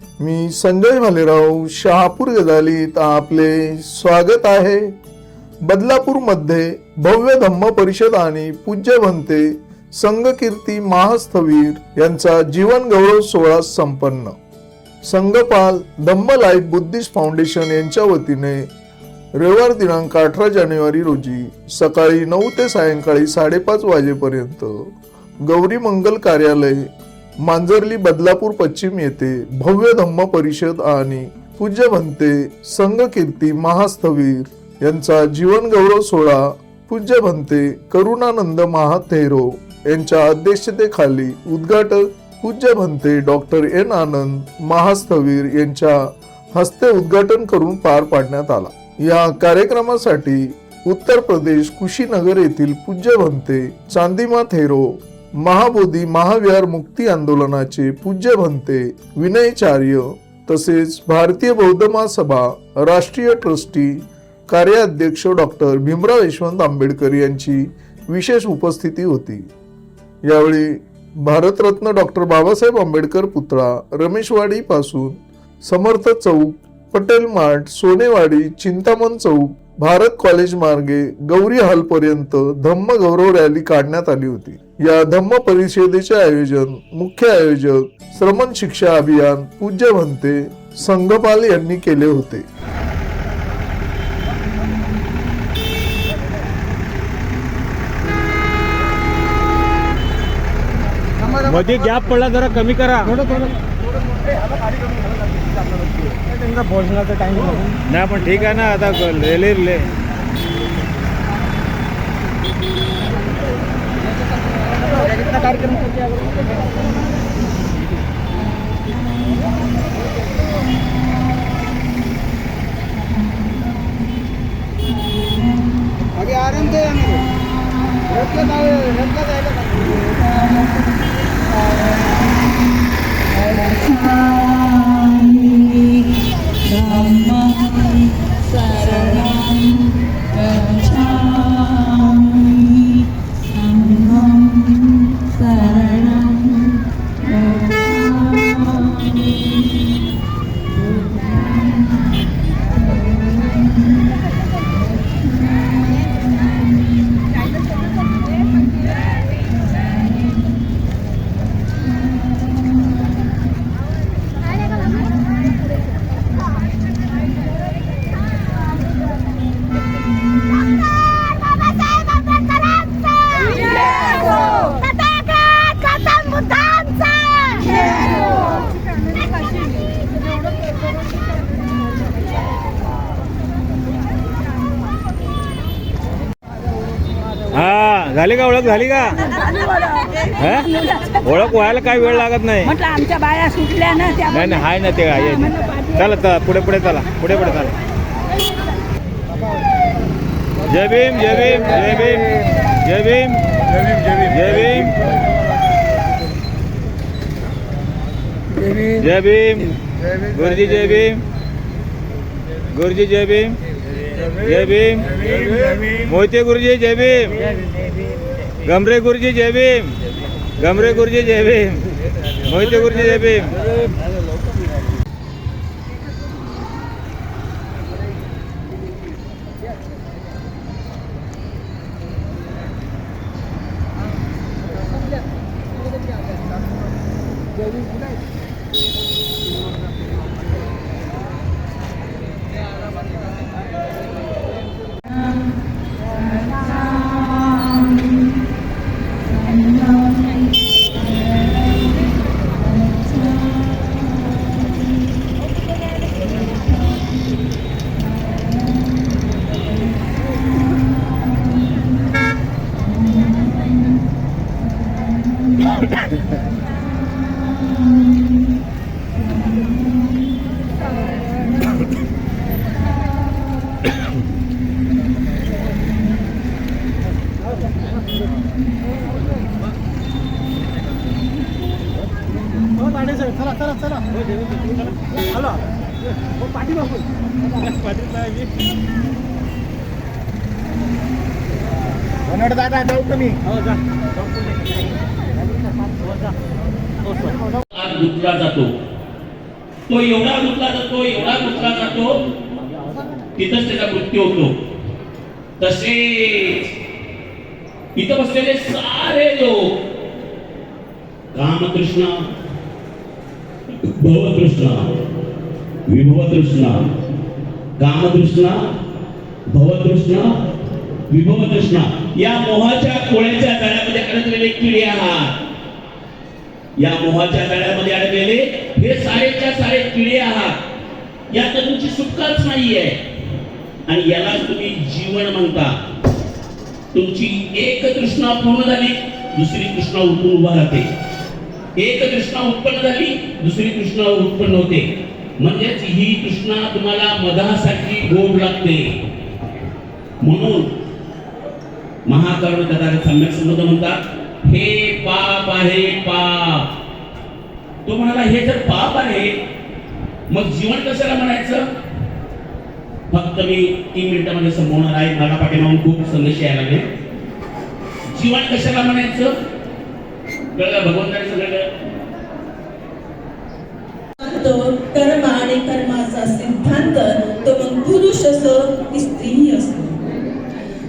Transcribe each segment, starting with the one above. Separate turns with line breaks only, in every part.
मी संजय भालेराव शहापूर गदालीत आपले स्वागत आहे. बदलापूरमध्ये भव्य धम्म परिषद आणि पूज्य भंते संघकीर्ती महास्थवीर यांचा जीवन गौरव सोहळा संपन्न. Sanghpal Dhamma life Buddhist foundation यांच्या वतीने रविवार दिनांक अठरा जानेवारी रोजी सकाळी नऊ ते सायंकाळी साडेपाच वाजेपर्यंत गौरी मंगल कार्यालय मांजरली बदलापूर पश्चिम येथे भव्य धम्म परिषद आणि पूज्य भंते संघकीर्ती महास्थवीर यांचा जीवन गौरव सोहळा पूज्य भंते करुणानंद महाथेरो यांच्या अध्यक्षतेखाली उद्घाटक पूज्य भंते डॉक्टर एन आनंद महास्थवीर यांच्या हस्ते उद्घाटन करून पार पाडण्यात आला. या कार्यक्रमासाठी उत्तर प्रदेश कुशीनगर येथील पूज्य भंते चांदीमा थेरो महाबोधी महाविहार मुक्ती आंदोलनाचे पूज्य भंते विनयचार्य तसेच भारतीय बौद्ध महासभा राष्ट्रीय ट्रस्टी कार्याध्यक्ष डॉक्टर भीमराव यशवंत आंबेडकर यांची विशेष उपस्थिती होती. यावेळी भारतरत्न डॉक्टर बाबासाहेब आंबेडकर पुतळा रमेशवाडी पासून समर्थ चौक पटेल मार्ट सोनेवाडी चिंतामण चौक भारत कॉलेज मार्गे गौरी हॉलपर्यंत धम्म गौरव रॅली काढण्यात आली होती. या धम्म परिषदेचे आयोजन मुख्य आयोजक श्रमण शिक्षा अभियान पूज्य भंते संघपाल यांनी केले होते.
मध्ये गॅप पडला जरा कमी करा.
टाइम
नाही पण ठीक आहे ना आता रेले रिले
कार्यक्रम अभी आ रहे थे रथ का रथ का जायला
झाली का? ओळख हा? व्हायला काय वेळ लागत नाही.
म्हटलं आमच्या बाया सुटल्या ना त्या
नाही नाही हाय ना ते आहे चला चला पुढे पुढे चला पुढे पुढे चला. जय भीम जय भीम जय भीम जय भीम जय भीम. जय भीम गुरुजी जय भीम गुरुजी जय भीम जय भीम. मोहिते गुरुजी जय भीम. गमरे गुरुजी जय भीम. गमरे गुरुजी जय भीम. मोहिते गुरुजी जय भीम.
गुंतला जातो. तो एवढा गुंतला जातो एवढा गुंतला जातो तिथंच त्याचा मृत्यू होतो. तसेच इथं बसलेले सारे लोक कामतृष्णा भवतृष्णा विभवतृष्णा कामतृष्णा भवतृष्णा विभवतृष्णा. या मोहाच्या कोळ्याच्या जाळ्यामध्ये अडकलेले किडे आहात. या मोहाच्या जाळ्यामध्ये अडकलेले हे सारेच्या सारे किडे आहात. यात तुमची सुटकाच नाहीये. आणि याला तुम्ही जीवन म्हणता. तुमची एक तृष्णा पूर्ण झाली दुसरी तृष्णा उठून उभा राहते. एक तृष्णा उत्पन्न झाली दुसरी तृष्णा उत्पन्न होते. म्हणजेच ही कृष्णा तुम्हाला मधासाठी गोड लागते. म्हणून महाकर्ण कथा सम्यक समृद्ध म्हणतात हे पाप आहे पाप. तो म्हणाला हे जर पाप आहे मग जीवन कशाला म्हणायचं? फक्त मी तीन मिनिटामध्ये संपवणार आहे. मला पाठीमागून खूप संदेश यायला लागले. जीवन कशाला म्हणायचं? कळलं भगवंताने सगळं
पुरुष असो की स्त्री असो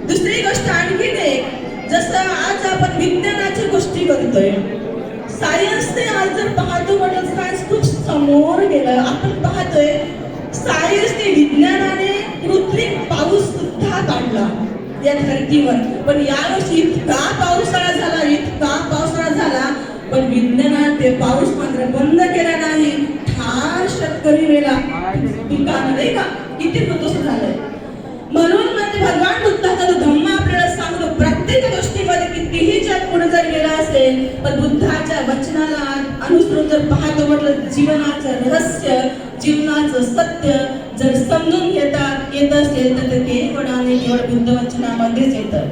दुसरी गोष्ट आणखीन एक जसं आज आपण विज्ञानाची गोष्टी करतोय सायन्सने आज जर पाहतो म्हणून सायन्स खूप समोर गेलं. आपण पाहतोय सायन्सने विज्ञानाने कृत्रिम पाऊस सुद्धा काढला या धरतीवर. पण यावर्षी इतका पावसाळा झाला इतका पावसाळा झाला पण विज्ञानात ते पाऊस मात्र बंद केला नाही. ठार शेतकरी मेला. पिकानं नाही का? किती दुःख झालंय. म्हणून म्हणजे भगवान बुद्धाचा जो धम्म आपल्याला सांगतो प्रत्येक गोष्टीमध्ये कितीही जग पुढे जर गेला असेल पण बुद्धाच्या वचनाला अनुसरून जर पाहतो म्हटलं जीवनाचं रहस्य जीवनाचं सत्य जर समजून घेता येत असेल तर ते केवळ केवळ बुद्ध वचनामध्येच येतं.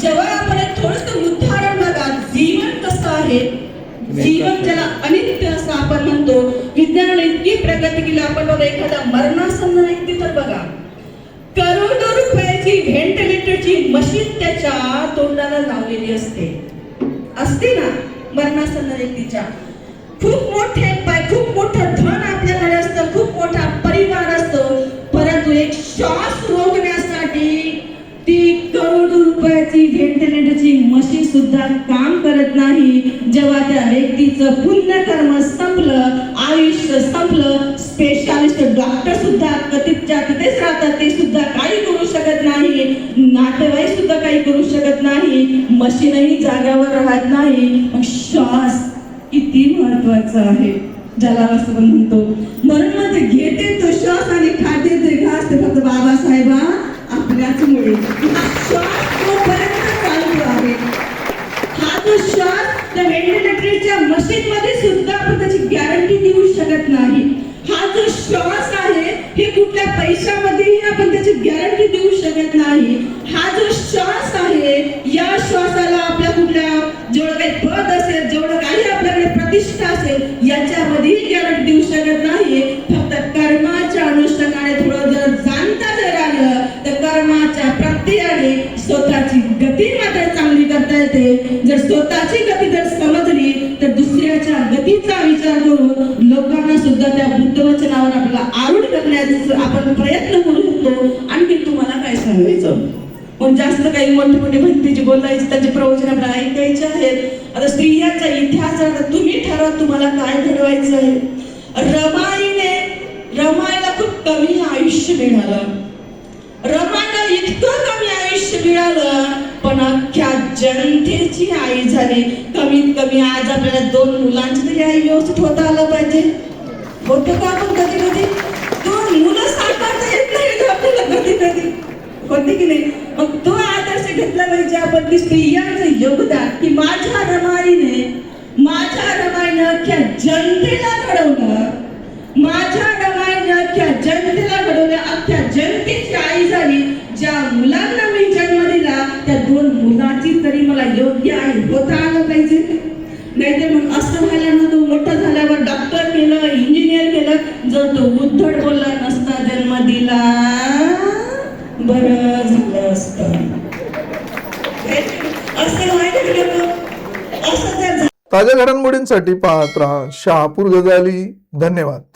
जेव्हा आपण एक थोडस उदाहरण बघा जीवन कसं आहे जीवन ज्याला अनित्य असं आपण म्हणतो विज्ञानाने इतकी प्रगती केली आपण बघा एखादा मरणासन्न व्यक्ती तर बघा. करोडो रुपयाची व्हेंटिलेटरची मशीन त्याच्या तोंडाला लावलेली असते. असते ना मरणासन्न व्यक्तीच्या. खूप मोठे पाय खूप मोठं धन आपल्याकडे असतं खूप मोठा परिवार असतो. परंतु एक श्वास रोखण्यासाठी ती करोडो रुपयाची व्हेंटिलेटरची मशीन सुद्धा का जेव्हा त्या व्यक्तीचं पुण्यकर्म संपलं आयुष्य संपलं स्पेशालिस्ट डॉक्टर सुद्धा कथितच्या तिथेच राहतात ते सुद्धा काही करू शकत नाही नातेवाईक सुद्धा काही करू शकत नाही मशीनही जाग्यावर राहत नाही. मग श्वास किती महत्त्वाचा आहे ज्याला असं आपण म्हणतो. म्हणून मग घेते तो श्वास आणि खाते ते घास ते फक्त बाबा पैशामध्येही आपण त्याची गॅरंटी देऊ शकत नाही. हा जो श्वास आहे या श्वासाला आपल्या कुठल्या जेवढं काही पद असेल जेवढं काही आपल्याकडे प्रतिष्ठा असेल याच्यामध्येही गॅरंटी देऊ शकत नाही. फक्त कर्माच्या अनुष्ठानाने थोडं जर जाणता जर आलं तर कर्माच्या प्रत्ययाने स्वतःची गती मात्र चांगली करता येते. जर स्वतःची गती जर समजली तर दुसऱ्याच्या गतीचा विचार करून लोकांना सुद्धा त्या बुद्धवचनावर आपल्याला आरूढ करण्याचा आपण प्रयत्न करू शकतो आणखी तुम्हाला काय सांगायचं? पण जास्त काही मोठे मोठे भक्तीची बोलायची त्याचे प्रवचन आपल्याला ऐकायचे आहेत. आता स्त्रियांचा इतिहास आता तुम्ही ठरवा तुम्हाला काय घडवायचं आहे? रमाईने रमायला खूप कमी आयुष्य मिळालं. रमाला इतकं कमी आयुष्य मिळालं पण अख्ख्या जनतेची आई झाली. कमीत कमी आज आपल्याला दोन मुलांची तरी आई व्यवस्थित होता आलं पाहिजे. होतं का आपण कधी कधी? मुलं सांभाळता येत नाही आपल्याला कधी कधी. होते की नाही? मग तो आदर्श घेतला पाहिजे आपण की स्त्रियांचं योगदान की माझ्या रमाईने माझ्या रमाईनं अख्ख्या जनतेला घडवलं. माझ्या रमाईनं अख्ख्या जनतेला घडवलं. अख्ख्या जनतेची आई झाली. ज्या मुलांना मी जन्म दिला त्या दोन मुलाची तरी मला योग्य आई होता आलं पाहिजे. नाहीतर मग असं व्हायला उद्धट बोलला नसता जन्म दिला. बर झालं असत. असं व्हायला गेलं असं
ताज्या घडामोडींसाठी पाहत राहा शहापूर गजाली. धन्यवाद.